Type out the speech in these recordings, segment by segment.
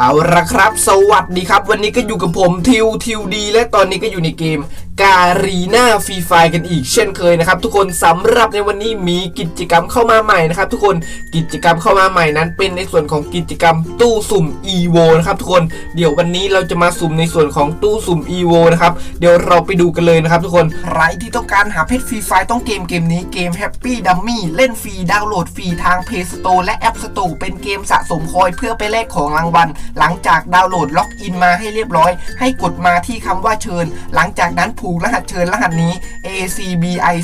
เอาละครับ สวัสดีครับ วันนี้ก็อยู่กับผมทิวทิวดี และตอนนี้ก็อยู่ในเกม การีนาฟรีไฟกันอีกเช่นเคยนะครับ ทุกคนสำหรับในวันนี้มีกิจกรรมเข้ามาใหม่นะครับทุกคนกิจกรรมเข้ามาใหม่นั้นเป็นในส่วนของกิจกรรมตู้สุ่ม EVO นะครับทุกคนเดี๋ยววันนี้เราจะมาสุ่มในส่วนของตู้สุ่ม EVO นะครับเดี๋ยวเราไปดูกันเลยนะครับทุกคนใครที่ต้องการหาเพชรฟรีไฟต้องเกมเกมนี้เกม Happy Dummy เล่นฟรีดาวน์โหลดฟรีทาง Play Store และ App Store เป็นเกมสะสมคอยเพื่อไปแลกของรางวัลหลังจากดาวน์โหลดล็อกอินมาให้เรียบร้อย ให้กดมาที่คำว่าเชิญ หลังจากนั้นผููกรหัสเชิญรหัสนี้ ACBI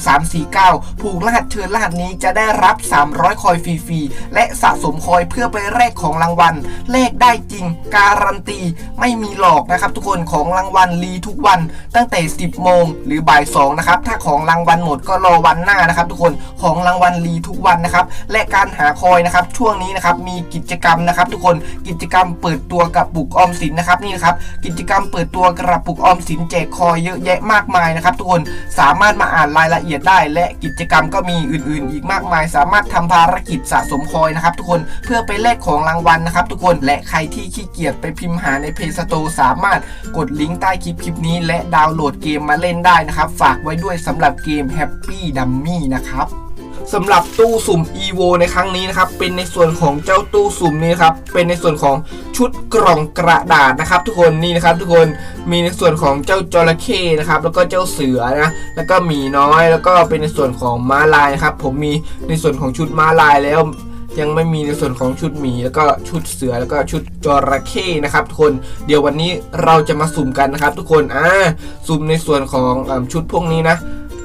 349ผูกรหัสเชิญรหัสนี้จะได้รับ 300 คอยฟรีๆ และสะสมคอยเพื่อไปแลกของรางวัลแลกได้จริง การันตี ไม่มีหลอกนะครับทุกคนของรางวัลรีทุกวัน ตั้งแต่ 10 โมงหรือบ่าย2นะครับ ถ้าของรางวัลหมดก็รอวันหน้านะครับ ทุกคนของรางวัลรีทุกวันนะครับ และการหาคอยนะครับ ช่วงนี้นะครับมีกิจกรรมนะครับ ทุกคนกิจกรรมเปิดตัวกับปุกออมสินนะครับนี่นะครับกิจกรรมเปิดตัวกระปุกออมสินแจกคอยเยอะแยะมากมายนะครับทุกคนสามารถมาอ่านรายละเอียดได้ และกิจกรรมก็มีอื่นๆ อีกมากมาย สามารถทำภารกิจสะสมคอยนะครับทุกคนเพื่อไปแลกของรางวัลนะครับทุกคนและใครที่ขี้เกียจไปพิมพ์หาในเพจสโตสามารถกดลิงก์ใต้คลิปคลิปนี้ และดาวน์โหลดเกมมาเล่นได้นะครับ ฝากไว้ด้วยสำหรับเกม Happy Dummy นะครับสำหรับตู้สุ่ม EVO ในครั้งนี้นะครับ เป็นในส่วนของเจ้าตู้สุ่มนี้ครับ เป็นในส่วนของ ชุดกล่องกระดาษนะครับ ทุกคนนี่นะครับ ทุกคนมีในส่วนของเจ้าจระเข้นะครับ แล้วก็เจ้าเสือนะแล้วก็หมีน้อยแล้วก็เป็นในส่วนของม้าลายนะครับ ผมมีในส่วนของชุดม้าลายแล้วยังไม่มีในส่วนของชุดหมีแล้วก็ชุดเสือแล้วก็ชุดจระเข้นะครับทุกคนเดี๋ยววันนี้เราจะมาสุ่มกันนะครับ ทุกคนอ่าสุ่มในส่วนของอชุดพวกนี้นะ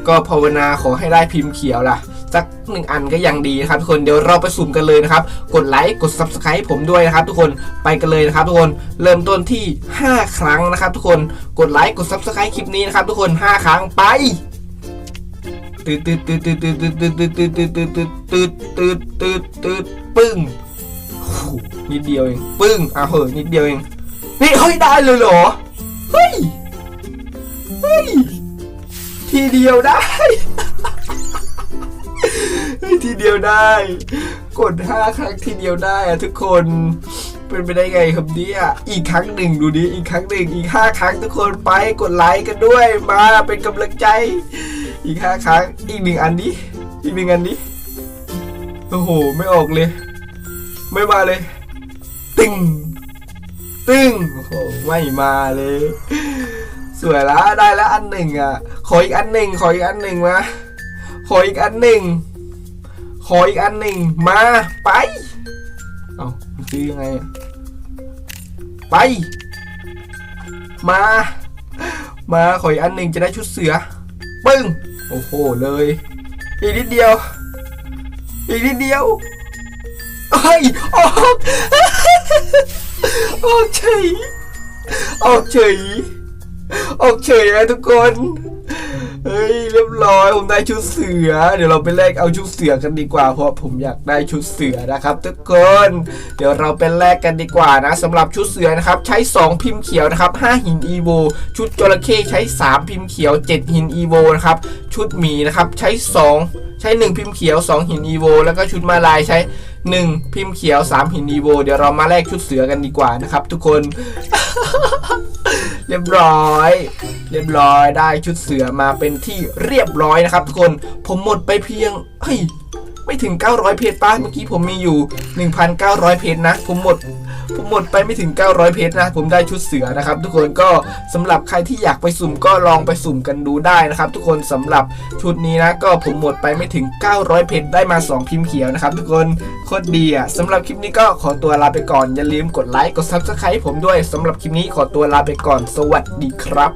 ก็ภาวนาขอให้ได้พิมพ์เขียวล่ะ สักหนึ่งอันก็ยังดีนะครับทุกคนเดี๋ยวเราไปสุ่มกันเลยนะครับ กดไลค์กด subscribe ผมด้วยนะครับ ทุกคนไปกันเลยนะครับ ทุกคนเริ่มต้นที่ 5 ครั้งนะครับ ทุกคนกดไลค์กด subscribe คลิปนี้นะครับ ทุกคน 5 ครั้งไปตืดตืดตืดตืดตืดตืดตืดตืดตืดตืดตืดตืดตืดตืดตืดปึ้งนิดเดียวเองปึ้งอะเหอนิดเดียวเองนี่เฮ้ยได้เลยเหรอเฮ้ยเฮ้ยทีเดียวได้ เดียวได้ กดห้าครั้งทีเดียวได้อะทุกคนเป็นไปได้ไงครับเนี่ยอีกครั้งหนึ่งดูดิอีกครั้งหนึ่งอีกห้าครั้งทุกคนไปกดไลค์กันด้วยมาเป็นกำลังใจ อีกห้าครั้งอีกหนึ่งอันนี้ อีกหนึ่งอันนี้โอ้โหไม่ออกเลย ไม่มาเลย ตึงตึงโอ้โหไม่มาเลย สวยแล้วได้แล้วอันหนึ่งอะขออีกอันหนึ่งขออีกอันหนึ่งมาขออีกอันหนึ่ง ขออีกอันหนึ่งมาไปเอามันคือยังไง ไป มา มาขออีกอันหนึ่งจะได้ชุดเสือ ปึ้ง โอ้โหเลย อีกนิดเดียว อีกนิดเดียวเฮ้ยออกออกเฉยออกเฉยออกเฉยนะทุกคน เฮ้ย รียบร้อยผมได้ชุดเสือ เดี๋ยวเราไปแลกเอาชุดเสือกันดีกว่า เพราะผมอยากได้ชุดเสือนะครับ ทุกคน เดี๋ยวเราไปแลกกันดีกว่านะสำหรับชุดเสือนะครับใช้ 2 พิมพ์เขียวนะครับ5หินอีโวชุดจระเข้ใช้ 3 พิมพ์เขียว 7 หินอีโวนะครับชุดหมีนะครับใช้ 2 ใช้ 1 พิมพ์เขียว 2 หินอีโวแล้วก็ชุดมาลายใช้ 1 พิมพ์เขียว 3 หินอีโวเดี๋ยวเรามาแลกชุดเสือกันดีกว่านะครับ ทุกคนเรียบร้อย เรียบร้อยได้ชุดเสือมาเป็นที่เเรียบร้อยนะครับทุกคนผมหมดไปเพียงเฮ้ยไม่ถึง 900 เพจป้าเมื่อกี้ผมมีอยู่ 1,900 เพจนะ ผมหมดผมหมดไปไม่ถึง 900 เพจนะ ผมได้ชุดเสือนะครับ ทุกคนก็สำหรับใครที่อยากไปสุ่มก็ลองไปสุ่มกันดูได้นะครับ ทุกคนสำหรับชุดนี้นะ ก็ผมหมดไปไม่ถึง 900 เพจได้มา 2 พิมพ์เขียวนะครับ ทุกคนโคตรดีอะสำหรับคลิปนี้ก็ขอตัวลาไปก่อนอย่าลืมกดไลค์กด Subscribe ผมด้วยสำหรับคลิปนี้ขอตัวลาไปก่อน สวัสดีครับ